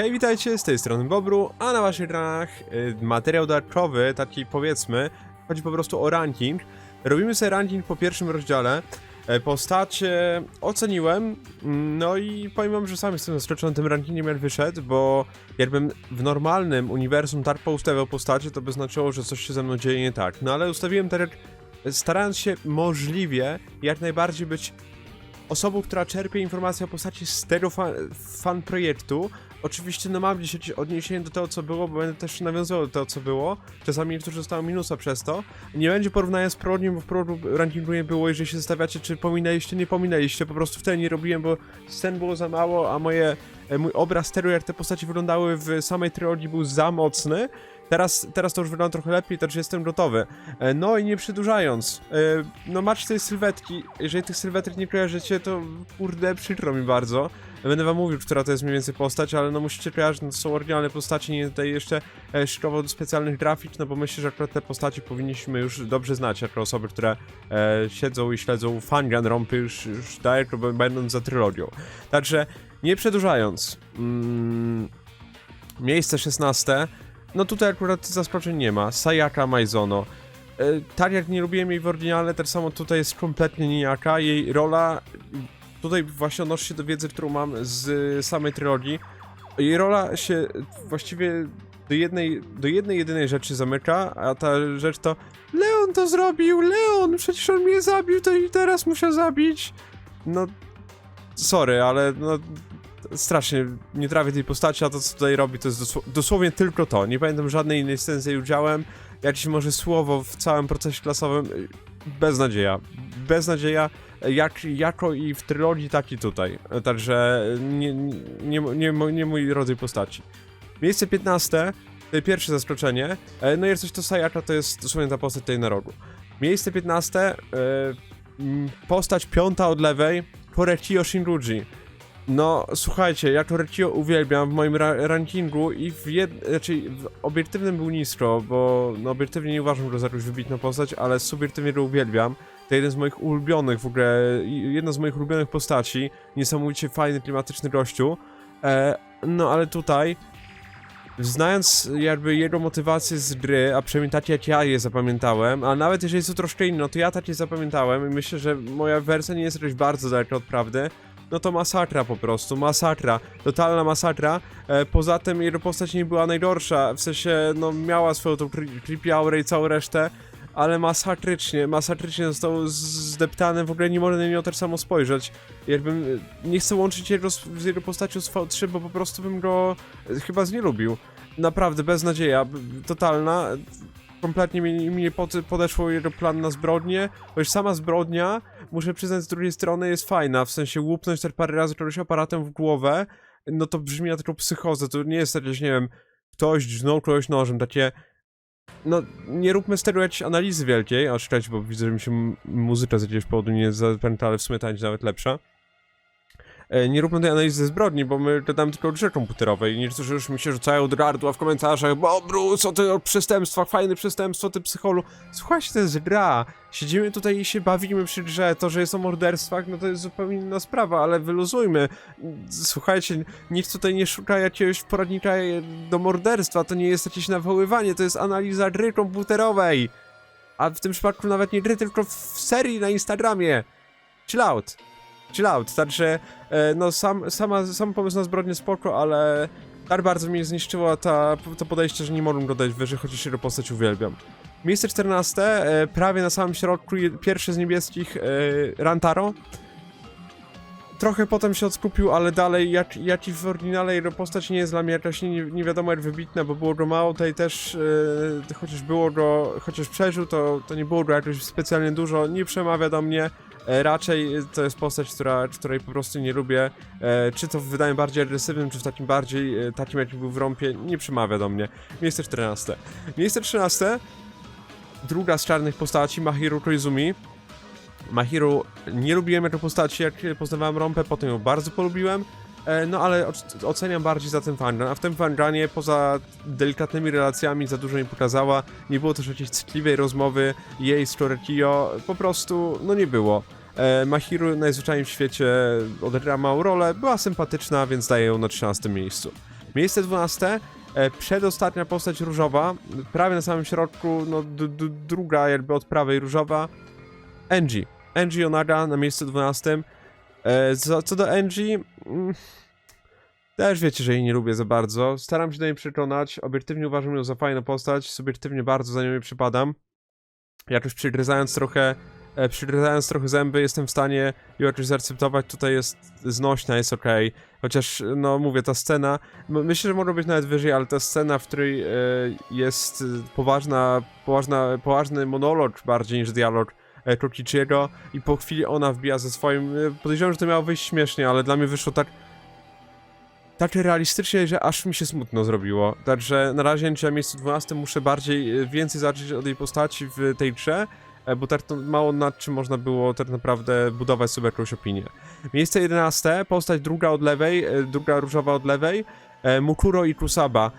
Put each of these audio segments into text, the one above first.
Hej, witajcie, z tej strony Bobru, a na waszych ekranach y, materiał dodatkowy, taki powiedzmy, chodzi po prostu o ranking. Robimy sobie ranking po pierwszym rozdziale. E, Postacie oceniłem, no i powiem wam, że sam jestem zaskoczony tym rankingiem jak wyszedł, bo jakbym w normalnym uniwersum tak poustawiał postacie, to by znaczyło, że coś się ze mną dzieje nie tak. No ale ustawiłem tak starając się możliwie jak najbardziej być osobą, która czerpie informacje o postaci z tego fan, fan projektu. Oczywiście no mam gdzieś odniesienie do tego, co było, bo będę też nawiązywał do tego, co było. Czasami niektórzy dostają minusa przez to. Nie będzie porównania z Prodnim, bo w Pro rankingu nie było, jeżeli się zastanawiacie, czy pominęliście, nie pominęliście. Po prostu wtedy nie robiłem, bo scen było za mało, a moje, e, mój obraz tego, jak te postaci wyglądały w samej trylogii był za mocny. Teraz, teraz to już wygląda trochę lepiej, także jestem gotowy. E, No i nie przedłużając, e, no macie tej sylwetki, jeżeli tych sylwetek nie kojarzycie, to kurde, przykro mi bardzo. Będę wam mówił, która to jest mniej więcej postać, ale no musicie kojarzyć, no to są oryginalne postacie, nie tutaj jeszcze e, szykował do specjalnych grafik, no bo myślę, że akurat te postaci powinniśmy już dobrze znać, jako osoby, które e, siedzą i śledzą fangan rompy już, już daleko będąc za trylogią. Także, nie przedłużając, mm, miejsce 16, no tutaj akurat zaskoczeń nie ma. Sayaka Maizono. E, tak jak nie lubiłem jej w oryginale, tak samo tutaj jest kompletnie nijaka. Jej rola, tutaj właśnie odnosi się do wiedzy, którą mam z samej trylogii. Jej rola się właściwie do jednej, do jednej jedynej rzeczy zamyka, a ta rzecz to Leon to zrobił, Leon, przecież on mnie zabił, to i teraz muszę zabić. No, sorry, ale no, strasznie nie trawię tej postaci, a to co tutaj robi to jest dosł dosłownie tylko to. Nie pamiętam żadnej innej sceny z jej udziałem. Jakieś może słowo w całym procesie klasowym. Beznadzieja. Beznadzieja jak, jako i w trylogii, tak i tutaj. Także nie, nie, nie, nie, mój rodzaj postaci. Miejsce 15. y, Pierwsze zaskoczenie. E, No i coś to Sayaka to jest dosłownie ta postać tutaj na rogu. Miejsce 15. y, mm, Postać piąta od lewej. Korekio Shinruji. No, słuchajcie, ja Toretio uwielbiam w moim ra rankingu i w jed... znaczy w obiektywnym był nisko, bo no obiektywnie nie uważam go za jakąś wybitną postać, ale subiektywnie go uwielbiam. To jeden z moich ulubionych w ogóle, jedna z moich ulubionych postaci, niesamowicie fajny, klimatyczny gościu. E, no, ale tutaj, znając jakby jego motywację z gry, a przynajmniej takie jak ja je zapamiętałem, a nawet jeżeli są troszkę inne, no to ja takie zapamiętałem i myślę, że moja wersja nie jest jakaś bardzo daleka od prawdy, no to masakra po prostu, masakra, totalna masakra. E, poza tym jego postać nie była najgorsza, w sensie, no miała swoją tą cre- creepy aurę i całą resztę, ale masakrycznie, masakrycznie został zdeptany, w ogóle nie można na niego też samo spojrzeć. Jakbym, nie chcę łączyć jego z, z jego postacią z V3, bo po prostu bym go chyba znielubił. Naprawdę, beznadzieja, totalna. Kompletnie mi, mi pod, podeszło jego plan na zbrodnię, bo już sama zbrodnia muszę przyznać, z drugiej strony jest fajna, w sensie łupnąć też parę razy kogoś aparatem w głowę, no to brzmi na taką psychozę, to nie jest jakieś, nie wiem, ktoś dźgnął kogoś nożem, takie... No, nie róbmy z tego jakiejś analizy wielkiej, a czekajcie, bo widzę, że mi się muzyka z jakiegoś powodu nie zapamięta, ale w sumie ta nawet lepsza. E, Nie róbmy tej analizy zbrodni, bo my gadamy tylko grze komputerowej. Niektórzy już mi się rzucają do gardła w komentarzach, bo Bruce, o ty o fajne przestępstwo, ty psycholu. Słuchajcie, to jest gra. Siedzimy tutaj i się bawimy przy grze. To, że jest o morderstwach, no to jest zupełnie inna sprawa, ale wyluzujmy. Słuchajcie, nikt tutaj nie szuka jakiegoś poradnika do morderstwa, to nie jest jakieś nawoływanie, to jest analiza gry komputerowej. A w tym przypadku nawet nie gry, tylko w serii na Instagramie. Chill out. Chill out, także e, no sam, sama, sam pomysł na zbrodnię spoko, ale tak bardzo mnie zniszczyło ta, to podejście, że nie mogłem go dać wyżej, chociaż jego postać uwielbiam. Miejsce 14, e, prawie na samym środku, pierwszy z niebieskich, e, Rantaro. Trochę potem się odskupił, ale dalej, jak, jak i w oryginale jego postać nie jest dla mnie jakaś nie, nie wiadomo jak wybitna, bo było go mało, tutaj też, chociaż było go, chociaż przeżył, to, to nie było go jakoś specjalnie dużo, nie przemawia do mnie, Raczej to jest postać, która, której po prostu nie lubię. E, czy to w wydaniu bardziej agresywnym, czy w takim bardziej, e, takim jaki był w rompie, nie przemawia do mnie. Miejsce 14. Miejsce 13. Druga z czarnych postaci, Mahiru Koizumi. Mahiru nie lubiłem jako postaci, jak poznawałem rompę, potem ją bardzo polubiłem. E, No ale oc- oceniam bardziej za ten fangan, a w tym fanganie poza delikatnymi relacjami za dużo nie pokazała, nie było też jakiejś citliwej rozmowy jej z Torekio, po prostu no nie było. E, Mahiru najzwyczajniej w świecie odegrała małą rolę, była sympatyczna, więc daję ją na 13 miejscu. Miejsce 12. E, przedostatnia postać różowa, prawie na samym środku, no druga jakby od prawej różowa. Angie. Angie Onaga na miejscu 12. E, co, co do Angie, mm, też wiecie, że jej nie lubię za bardzo. Staram się do niej przekonać. Obiektywnie uważam ją za fajną postać. Subiektywnie bardzo za nią nie przypadam. Jakoś przygryzając trochę, e, przygryzając trochę zęby, jestem w stanie ją jakoś zaakceptować. Tutaj jest znośna, jest okej. Chociaż, no mówię, ta scena, myślę, że może być nawet wyżej, ale ta scena, w której e, jest poważna, poważna, poważny monolog bardziej niż dialog e, Kokichiego i po chwili ona wbija ze swoim, e, podejrzewam, że to miało wyjść śmiesznie, ale dla mnie wyszło tak tak realistycznie, że aż mi się smutno zrobiło. Także na razie na miejscu 12 muszę bardziej, e, więcej zacząć od jej postaci w tej grze, bo tak to mało nad czym można było tak naprawdę budować sobie jakąś opinię. Miejsce 11, postać druga od lewej, druga różowa od lewej, Mukuro i Kusaba.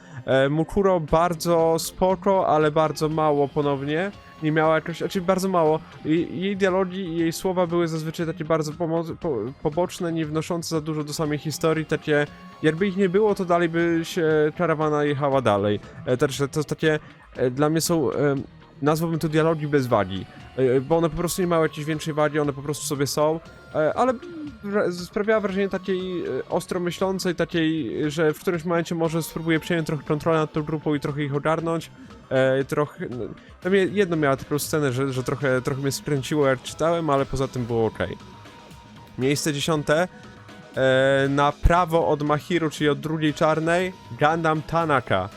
Mukuro bardzo spoko, ale bardzo mało ponownie. Nie miała jakoś, znaczy bardzo mało. I- Jej dialogi i jej słowa były zazwyczaj takie bardzo pomo- po, poboczne, nie wnoszące za dużo do samej historii, takie jakby ich nie było, to dalej by się karawana jechała dalej. E, Także to takie e, dla mnie są, e, nazwałbym to dialogi bez wagi, e, bo one po prostu nie mają jakiejś większej wagi, one po prostu sobie są, e, ale sprawiała wrażenie takiej e, ostro myślącej, takiej, że w którymś momencie może spróbuję przejąć trochę kontrolę nad tą grupą i trochę ich ogarnąć. E, trochę, no, jedno miała taką scenę, że, że trochę, trochę mnie skręciło jak czytałem, ale poza tym było ok. Miejsce dziesiąte. E, na prawo od Mahiru, czyli od drugiej czarnej, Gundam Tanaka.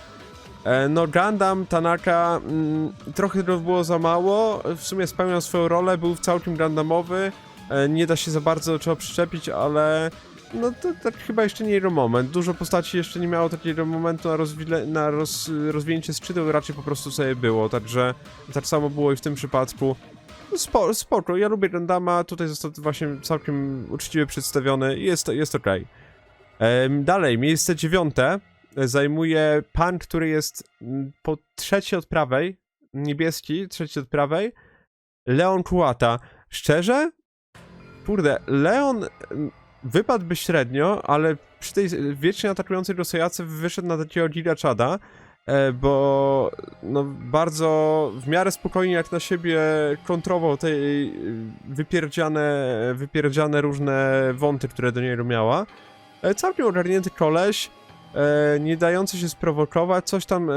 E, no, Gundam Tanaka mm, trochę to było za mało. W sumie spełniał swoją rolę, był całkiem Gundamowy. E, nie da się za bardzo do czego przyczepić, ale no to tak chyba jeszcze nie jego moment. Dużo postaci jeszcze nie miało takiego momentu na, rozwile- na roz, rozwinięcie skrzydeł, raczej po prostu sobie było, także tak samo było i w tym przypadku. Spo, spoko, ja lubię Gundama, tutaj został właśnie całkiem uczciwie przedstawiony jest, jest okej. Em, Dalej, miejsce dziewiąte zajmuje pan, który jest mm, po trzeci od prawej, niebieski, trzeci od prawej, Leon Kułata. Szczerze? Kurde, Leon mm, wypadłby średnio, ale przy tej wiecznie atakującej go Sojace wyszedł na takiego Giga Chada, e, bo no bardzo w miarę spokojnie jak na siebie kontrował te y, wypierdziane, wypierdziane różne wąty, które do niego miała. E, Całkiem ogarnięty koleś, e, nie dający się sprowokować, coś tam e,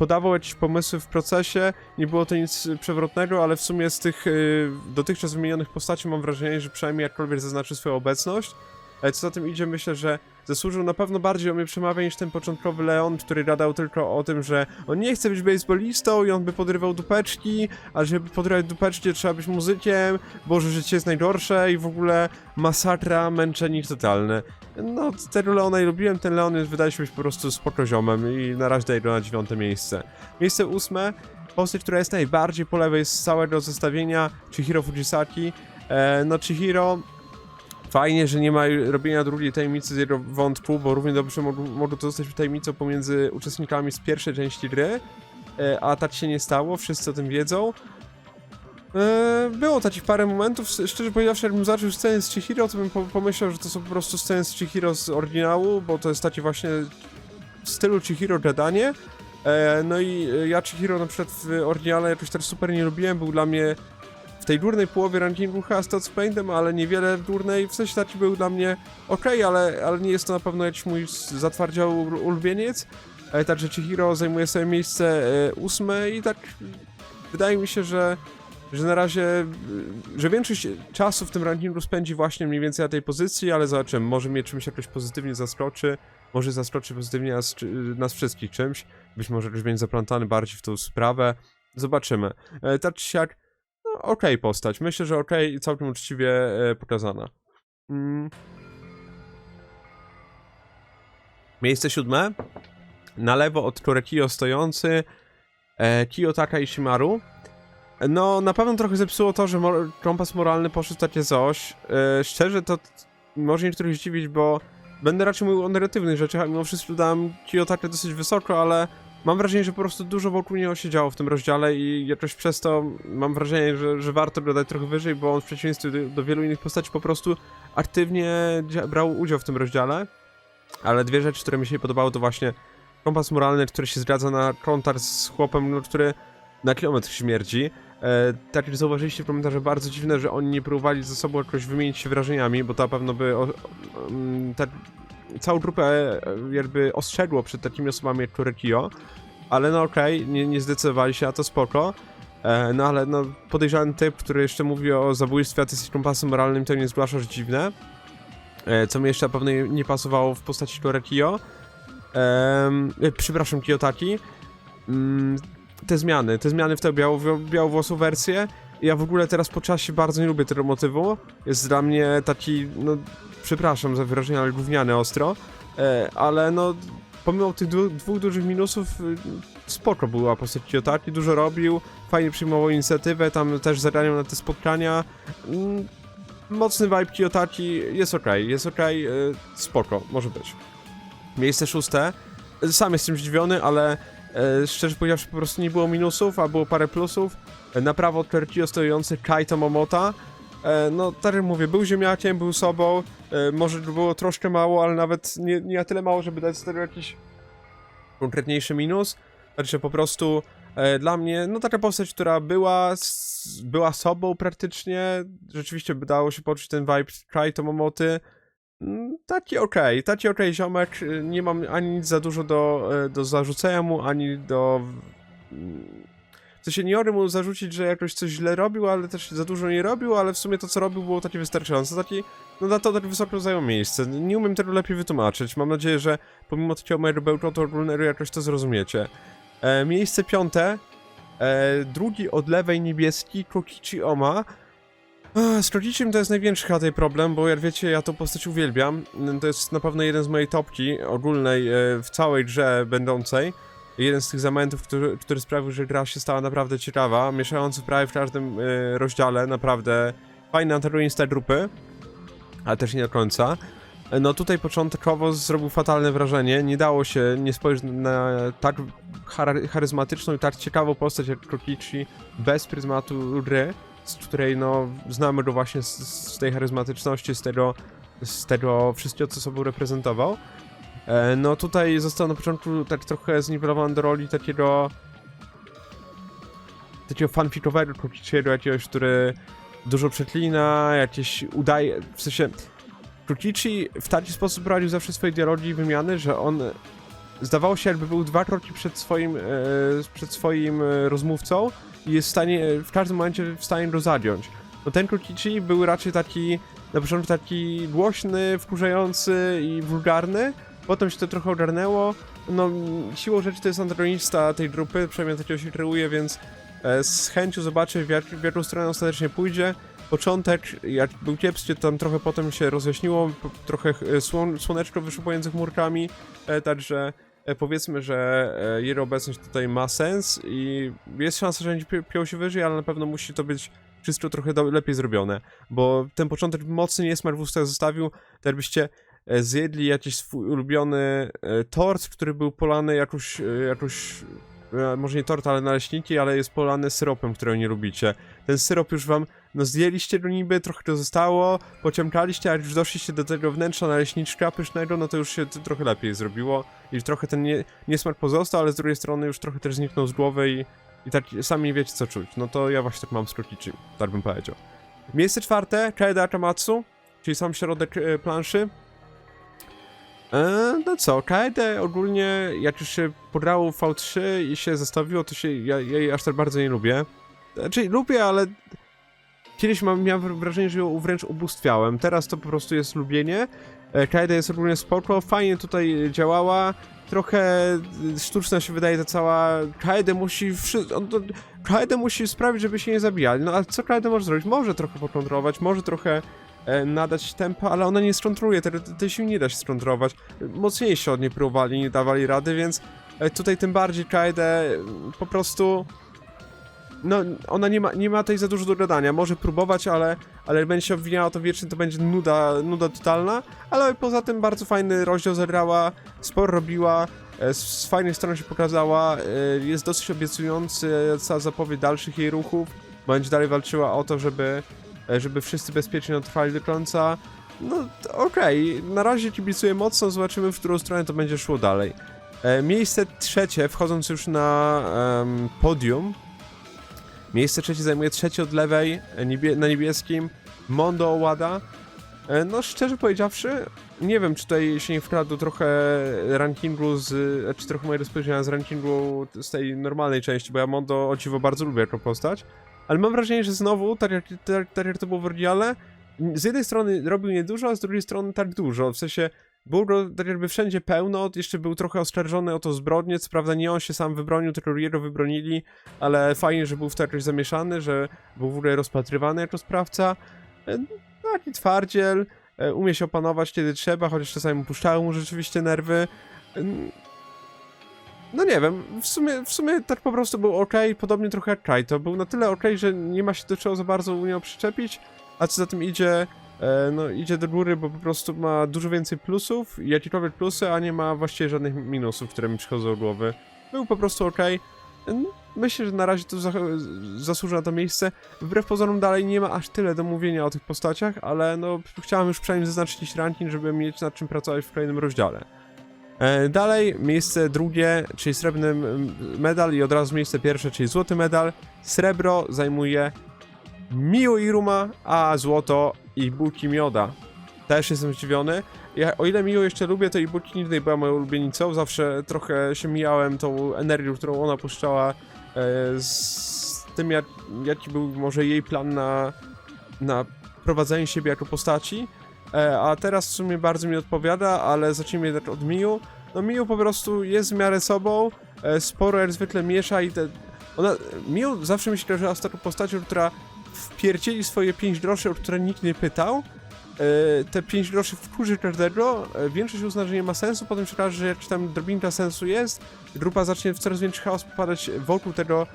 podawał jakieś pomysły w procesie, nie było to nic przewrotnego, ale w sumie z tych y, dotychczas wymienionych postaci mam wrażenie, że przynajmniej jakkolwiek zaznaczy swoją obecność. E, Co za tym idzie, myślę, że zasłużył na pewno bardziej o mnie przemawia niż ten początkowy Leon, który gadał tylko o tym, że on nie chce być baseballistą i on by podrywał dupeczki, a żeby podrywać dupeczki trzeba być muzykiem, Boże, życie jest najgorsze i w ogóle masakra, męczennik totalny. No, tego Leona i lubiłem, ten Leon jest, wydaje się być po prostu spoko ziomem i na razie daję go na dziewiąte miejsce. Miejsce ósme, postać, która jest najbardziej po lewej z całego zestawienia, Chihiro Fujisaki. E, no Chihiro, fajnie, że nie ma robienia drugiej tajemnicy z wątku, bo równie dobrze mogło, to zostać tajemnicą pomiędzy uczestnikami z pierwszej części gry, e, a tak się nie stało, wszyscy o tym wiedzą. E, Było takich parę momentów, szczerze powiedziawszy, jakbym zaczął scenę z Chihiro, to bym po- pomyślał, że to są po prostu sceny z Chihiro z oryginału, bo to jest taki właśnie w stylu Chihiro gadanie. E, no i ja Chihiro na przykład w oryginale jakoś tak super nie lubiłem, był dla mnie w tej górnej połowie rankingu chyba z Paintem, ale niewiele w górnej, w sensie taki był dla mnie okej, ale, ale nie jest to na pewno jakiś mój zatwardziały ul- ulubieniec. E, także Chihiro zajmuje sobie miejsce e, ósme i tak wydaje mi się, że że na razie, y, że większość czasu w tym rankingu spędzi właśnie mniej więcej na tej pozycji, ale zobaczymy, może mnie czymś jakoś pozytywnie zaskoczy, może zaskoczy pozytywnie nas, nas wszystkich czymś, być może jakoś będzie zaplątany bardziej w tą sprawę, zobaczymy. E, tak czy siak, okej postać, myślę, że okej i całkiem uczciwie e, pokazana. Mm. Miejsce siódme, na lewo od Korekio stojący e, Kiyotaka Ishimaru. No, na pewno trochę zepsuło to, że mor- kompas moralny poszedł takie coś. E, szczerze, to może niektórych zdziwić, bo będę raczej mówił o negatywnych rzeczach, a mimo wszystko dam Kiyotakę dosyć wysoko, ale mam wrażenie, że po prostu dużo wokół niego się działo w tym rozdziale i jakoś przez to mam wrażenie, że, że warto go dać trochę wyżej, bo on w przeciwieństwie do, do wielu innych postaci po prostu aktywnie brał udział w tym rozdziale. Ale dwie rzeczy, które mi się podobały, to właśnie kompas moralny, który się zgadza na kontakt z chłopem, no, który na kilometr śmierdzi. E, tak jak zauważyliście w komentarze, bardzo dziwne, że oni nie próbowali ze sobą jakoś wymienić się wrażeniami, bo to na pewno by o, o, mm, tak, całą grupę e, jakby ostrzegło przed takimi osobami jak Kurekio. Ale no okej, nie, nie zdecydowali się, a to spoko. E, no ale no podejrzany typ, który jeszcze mówi o zabójstwie, a ty jesteś kompasem moralnym, to nie zgłaszasz dziwne. E, co mi jeszcze na pewno nie, pasowało w postaci Kurekio. E, przepraszam, Kiyotaki. Mm, te zmiany, te zmiany w tę biało, białowłosą wersję. Ja w ogóle teraz po czasie bardzo nie lubię tego motywu. Jest dla mnie taki, no, przepraszam za wyrażenie, ale gówniany ostro. E, ale no, pomimo tych dwu, dwóch dużych minusów, y, spoko była postać Kiyotaki, dużo robił, fajnie przyjmował inicjatywę, tam też zagraniał na te spotkania. Mm, mocny vibe Kiyotaki, jest okej, jest y, spoko, może być. Miejsce szóste. Sam jestem zdziwiony, ale e, szczerze powiedziawszy po prostu nie było minusów, a było parę plusów. Na prawo Terkio stojący Kaito Momota. E, no, tak jak mówię, był ziemniakiem, był sobą. E, może było troszkę mało, ale nawet nie, nie na tyle mało, żeby dać z tego jakiś konkretniejszy minus. Znaczy po prostu e, dla mnie, no taka postać, która była, była sobą praktycznie. Rzeczywiście by dało się poczuć ten vibe Kaito Momoty. Mm, Taki okej, taki okej ziomek, y, nie mam ani nic za dużo do, do zarzucenia mu, ani do... nie mogę mu zarzucić, że jakoś coś źle robił, ale też za dużo nie robił, ale w sumie to co robił było takie wystarczające, taki... No na to tak wysoko zajął miejsce, nie umiem tego lepiej wytłumaczyć, mam nadzieję, że pomimo takiego mojego bełkotu jakoś to zrozumiecie. E, miejsce piąte, e, drugi od lewej niebieski, Kokichi Oma, Z Krokiciem to jest największy chyba tutaj problem, bo jak wiecie, ja tą postać uwielbiam. To jest na pewno jeden z mojej topki ogólnej e, w całej grze będącej. Jeden z tych zamentów, który, który sprawił, że gra się stała naprawdę ciekawa, mieszający prawie w każdym e, rozdziale, naprawdę fajny antagonista grupy, ale też nie do końca. No tutaj początkowo zrobił fatalne wrażenie, nie dało się nie spojrzeć na tak char- charyzmatyczną i tak ciekawą postać jak Krokichi bez pryzmatu gry z której no znamy go właśnie z, z tej charyzmatyczności, z tego, z tego wszystkiego, co sobą reprezentował. E, no tutaj został na początku tak trochę zniwelowany do roli takiego takiego fanfikowego Kokichiego jakiegoś, który dużo przeklina, jakieś udaje, w sensie Kokichi w taki sposób prowadził zawsze swoje dialogi i wymiany, że on zdawało się jakby był dwa kroki przed swoim, e, przed swoim e, rozmówcą i jest w stanie, w każdym momencie w stanie go zagiąć. No ten Kokichi był raczej taki, na początku taki głośny, wkurzający i wulgarny, potem się to trochę ogarnęło, no siłą rzeczy to jest antagonista tej grupy, przynajmniej takiego się kreuje, więc e, z chęcią zobaczę w, jak, w jaką stronę ostatecznie pójdzie. Początek, jak był kiepski, tam trochę potem się rozjaśniło, trochę e, słon, słoneczko wyszło pomiędzy chmurkami, e, także powiedzmy, że jego obecność tutaj ma sens i jest szansa, że będzie pi- piął się wyżej, ale na pewno musi to być wszystko trochę lepiej zrobione, bo ten początek mocny niesmak w ustach zostawił, to jakbyście e, zjedli jakiś swój ulubiony e, tort, który był polany jakąś, e, jakąś e, może nie tort, ale naleśniki, ale jest polany syropem, którego nie lubicie. Ten syrop już wam, no zjeliście go niby, trochę to zostało, pociąkaliście, a już doszliście do tego wnętrza naleśniczka pysznego, no to już się trochę lepiej zrobiło i trochę ten nie, niesmak pozostał, ale z drugiej strony już trochę też zniknął z głowy i, i tak sami wiecie co czuć. No to ja właśnie tak mam z Krokiczym, tak bym powiedział. Miejsce czwarte, Kaeda Akamatsu, czyli sam środek e, planszy. E, no co, Kaedę ogólnie jak już się pograło w V3 i się zestawiło, to się ja, ja jej aż tak bardzo nie lubię. Znaczy lubię, ale kiedyś mam, miałem wrażenie, że ją wręcz ubóstwiałem. Teraz to po prostu jest lubienie. E, Kaeda jest ogólnie spoko, fajnie tutaj działała. Trochę sztuczna się wydaje ta cała... Kaede musi... Kaede musi sprawić, żeby się nie zabijali. No ale co Kaede może zrobić? Może trochę pokontrolować, może trochę e, nadać tempa, ale ona nie skontroluje, tej, tej siły nie da się skontrolować. Mocniejsi od niej próbowali, nie dawali rady, więc e, tutaj tym bardziej Kaede mm, po prostu... No, ona nie ma, nie ma tej za dużo do gadania. Może próbować, ale, ale będzie się obwiniała to wiecznie, to będzie nuda, nuda totalna. Ale poza tym bardzo fajny rozdział zagrała, sporo robiła, e, z, z fajnej strony się pokazała, e, jest dosyć obiecująca zapowiedź dalszych jej ruchów. Będzie dalej walczyła o to, żeby, e, żeby wszyscy bezpiecznie dotrwali do końca. no okej, na razie kibicuję mocno, zobaczymy w którą stronę to będzie szło dalej. E, miejsce trzecie, wchodząc już na em, podium. Miejsce trzecie zajmuje trzecie od lewej, e, niebie na niebieskim, Mondo Owada. E, no szczerze powiedziawszy, nie wiem czy tutaj się nie wkradł trochę rankingu z, e, czy trochę mojego spojrzenia z rankingu z tej normalnej części, bo ja Mondo o dziwo bardzo lubię jako postać. Ale mam wrażenie, że znowu, tak jak to było w oryginale, z jednej strony robił niedużo, a z drugiej strony tak dużo. W sensie było go tak jakby wszędzie pełno, jeszcze był trochę oskarżony o to zbrodnię, co prawda nie on się sam wybronił, tylko jego wybronili, ale fajnie, że był w to jakoś zamieszany, że był w ogóle rozpatrywany jako sprawca. E, Taki twardziel, e, umie się opanować kiedy trzeba, chociaż czasami puszczały mu rzeczywiście nerwy. No nie wiem, w sumie, w sumie tak po prostu był ok, podobnie trochę jak Kai. To był na tyle ok, że nie ma się do czego za bardzo u niego przyczepić, a co za tym idzie, e, no idzie do góry, bo po prostu ma dużo więcej plusów, jakiekolwiek plusy, a nie ma właściwie żadnych minusów, które mi przychodzą do głowy. Był po prostu ok. Myślę, że na razie to za, zasłuży na to miejsce. Wbrew pozorom dalej nie ma aż tyle do mówienia o tych postaciach, ale no chciałem już przynajmniej zaznaczyć ranking, żeby mieć nad czym pracować w kolejnym rozdziale. E, Dalej, miejsce drugie, czyli srebrny medal i od razu miejsce pierwsze, czyli złoty medal. Srebro zajmuje Miu Iruma, a złoto Ibuki Mioda. Też jestem zdziwiony. Ja, o ile Miu jeszcze lubię, to Ibuki nigdy była moją ulubienicą. Zawsze trochę się mijałem tą energią, którą ona puszczała e, z tym, jak, jaki był może jej plan na, na prowadzenie siebie jako postaci. E, a teraz w sumie bardzo mi odpowiada, ale zacznijmy jednak od Miu. No Miu po prostu jest w miarę sobą, e, sporo jak zwykle miesza i te... Ona, Miu zawsze mi się kojarzyła z taką postacią, która wpierdzieli swoje 5 groszy, o które nikt nie pytał. E, te 5 groszy wkurzy każdego, większość uzna, że nie ma sensu, potem się okaże, że jakaś tam drobinka sensu jest, grupa zacznie w coraz większy chaos popadać wokół tego,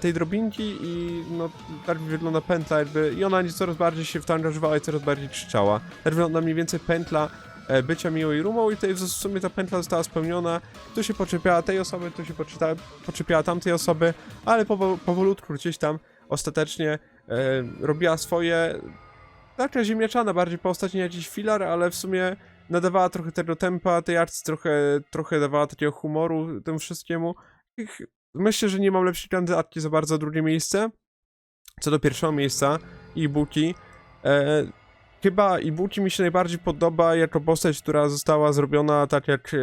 tej drobinki i no tak wygląda pętla jakby i ona coraz bardziej się w to angażowała i coraz bardziej krzyczała. Tak wygląda mniej więcej pętla e, bycia miłą i rumą i tutaj w sumie ta pętla została spełniona. Tu się poczepiała tej osoby, tu się poczepiała tamtej osoby, ale powo- powolutku gdzieś tam ostatecznie e, robiła swoje. Taka ziemniaczana bardziej postać, nie jakiś filar, ale w sumie nadawała trochę tego tempa tej arcy, trochę, trochę dawała takiego humoru temu wszystkiemu. Myślę, że nie mam lepszej kandydatki za bardzo drugie miejsce. Co do pierwszego miejsca, Ibuki. E, chyba Ibuki mi się najbardziej podoba jako postać, która została zrobiona tak jak e,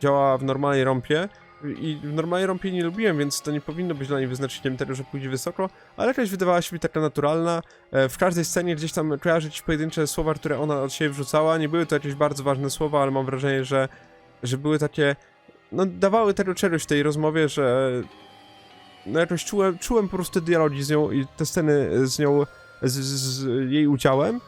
działa w normalnej rompie. I w normalnej rompie nie lubiłem, więc to nie powinno być dla niej wyznacznikiem tego, że pójdzie wysoko, ale jakaś wydawała się mi taka naturalna. E, w każdej scenie gdzieś tam kojarzyć pojedyncze słowa, które ona od siebie wrzucała. Nie były to jakieś bardzo ważne słowa, ale mam wrażenie, że, że były takie. No, dawały tego czegoś w tej rozmowie, że. No, jakoś czułem, czułem po prostu dialogi z nią i te sceny z nią, z, z, z jej udziałem.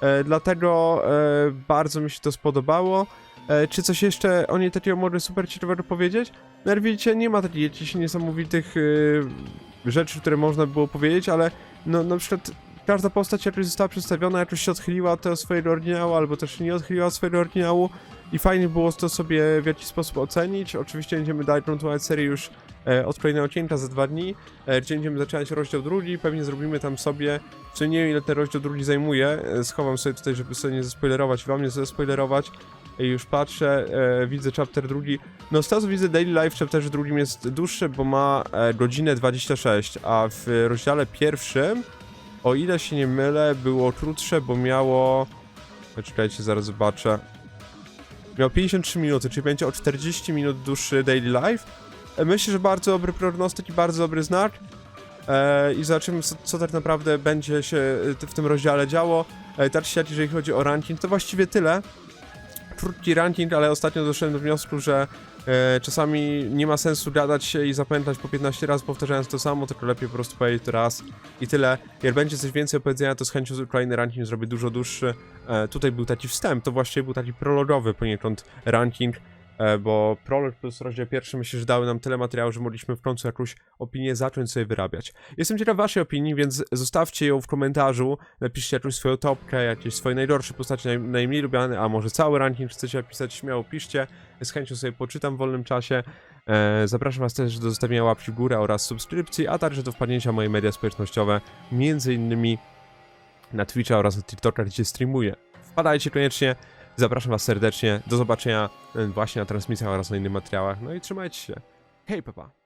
E, dlatego e, bardzo mi się to spodobało. E, czy coś jeszcze o niej takiego może super ciekawego powiedzieć? No jak widzicie, nie ma takich jakichś niesamowitych e, rzeczy, które można było powiedzieć, ale no na przykład każda postać jakoś została przedstawiona, jakoś się odchyliła od swojego oryginału, albo też nie odchyliła od swojego oryginału i fajnie było to sobie w jakiś sposób ocenić. Oczywiście będziemy dalej kontynuować serię już e, od kolejnego odcinka za dwa dni, e, gdzie będziemy zaczynać rozdział drugi, pewnie zrobimy tam sobie, co nie wiem ile ten rozdział drugi zajmuje, e, schowam sobie tutaj, żeby sobie nie zaspoilerować, wam nie zaspoilerować, i już patrzę, e, widzę chapter drugi. No z tego widzę Daily Life w chapterze drugim jest dłuższy, bo ma e, godzinę 26, a w rozdziale pierwszym, o ile się nie mylę, było krótsze, bo miało... Poczekajcie, zaraz zobaczę. Miał 53 minuty, czyli będzie o 40 minut dłuższy Daily Life. E, Myślę, że bardzo dobry prognostyk i bardzo dobry znak. E, I zobaczymy, co, co tak naprawdę będzie się e, w tym rozdziale działo. Tak siak, jeżeli chodzi o ranking, to właściwie tyle krótki ranking, ale ostatnio doszedłem do wniosku, że e, czasami nie ma sensu gadać się i zapamiętać po 15 razy powtarzając to samo, tylko lepiej po prostu powiedzieć to raz i tyle. Jak będzie coś więcej do powiedzenia, to z chęcią kolejny ranking zrobię dużo dłuższy. E, tutaj był taki wstęp, to właściwie był taki prologowy poniekąd ranking, bo prolog plus rozdział pierwszy myślę, że dały nam tyle materiału, że mogliśmy w końcu jakąś opinię zacząć sobie wyrabiać. Jestem ciekaw waszej opinii, więc zostawcie ją w komentarzu, napiszcie jakąś swoją topkę, jakieś swoje najgorsze postacie, naj, najmniej lubiane, a może cały ranking chcecie napisać, śmiało piszcie, z chęcią sobie poczytam w wolnym czasie. E, zapraszam was też do zostawienia łapki w górę oraz subskrypcji, a także do wpadnięcia w moje media społecznościowe, między innymi na Twitcha oraz na TikToka, gdzie streamuję. Wpadajcie koniecznie, zapraszam was serdecznie, do zobaczenia e, właśnie na transmisjach oraz na innych materiałach, no i trzymajcie się. Hej, papa.